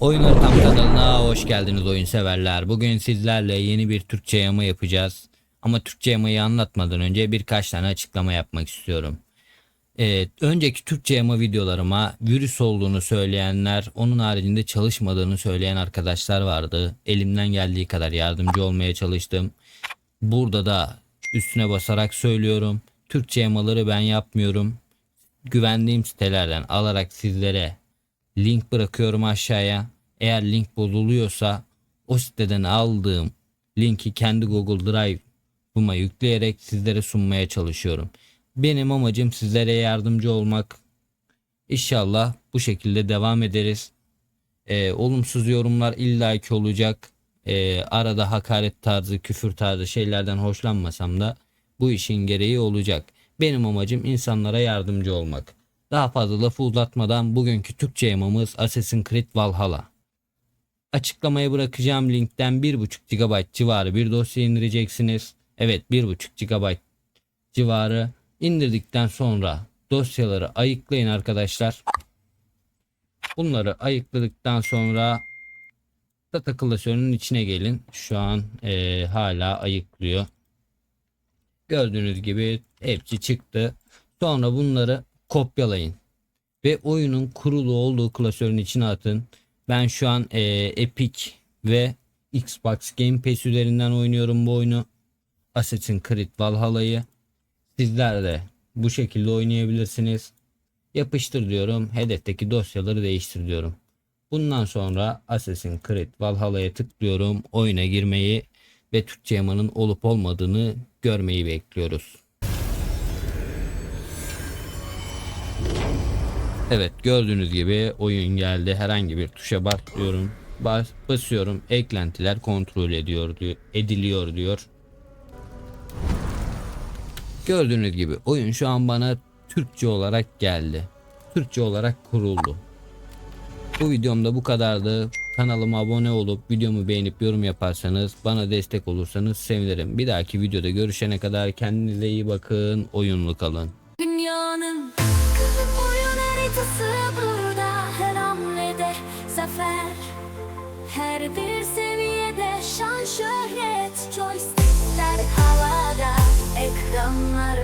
Oyunlar Tam kanalına hoş geldiniz oyun severler. Bugün sizlerle yeni bir Türkçe yama yapacağız. Ama Türkçe yamayı anlatmadan önce birkaç tane açıklama yapmak istiyorum. Ee, önceki Türkçe yama videolarıma virüs olduğunu söyleyenler, onun haricinde çalışmadığını söyleyen arkadaşlar vardı. Elimden geldiği kadar yardımcı olmaya çalıştım. Burada da üstüne basarak söylüyorum. Türkçe yamaları ben yapmıyorum. Güvendiğim sitelerden alarak sizlere link bırakıyorum aşağıya. Eğer link bozuluyorsa o siteden aldığım linki kendi Google Drive'ıma yükleyerek sizlere sunmaya çalışıyorum. Benim amacım sizlere yardımcı olmak. İnşallah bu şekilde devam ederiz. Ee, olumsuz yorumlar illaki olacak. Ee, arada hakaret tarzı, küfür tarzı şeylerden hoşlanmasam da bu işin gereği olacak. Benim amacım insanlara yardımcı olmak. Daha fazla lafı uzatmadan bugünkü Türkçe yamamız Assassin's Creed Valhalla. Açıklamaya bırakacağım linkten 1.5 GB civarı bir dosya indireceksiniz. Evet 1.5 GB civarı indirdikten sonra dosyaları ayıklayın arkadaşlar. Bunları ayıkladıktan sonra data klasörünün içine gelin. Şu an eee, hala ayıklıyor. Gördüğünüz gibi hepsi çıktı. Sonra bunları kopyalayın. Ve oyunun kurulu olduğu klasörün içine atın. Ben şu an eee, Epic ve Xbox Game Pass üzerinden oynuyorum bu oyunu. Assassin's Creed Valhalla'yı. Sizler de bu şekilde oynayabilirsiniz. Yapıştır diyorum. Hedefteki dosyaları değiştir diyorum. Bundan sonra Assassin's Creed Valhalla'ya tıklıyorum. Oyuna girmeyi ve Türkçe yamanın olup olmadığını görmeyi bekliyoruz. Evet gördüğünüz gibi oyun geldi. Herhangi bir tuşa basıyorum. Bas, basıyorum. Eklentiler kontrol ediyor diyor, ediliyor diyor. Gördüğünüz gibi oyun şu an bana Türkçe olarak geldi. Türkçe olarak kuruldu. Bu videomda bu kadardı. Kanalıma abone olup videomu beğenip yorum yaparsanız bana destek olursanız sevinirim. Bir dahaki videoda görüşene kadar kendinize iyi bakın. Oyunlu kalın. Dünyanın haritası burada her hamlede zafer. Her bir seviyede şan şöhret. Joystickler havada ekranlar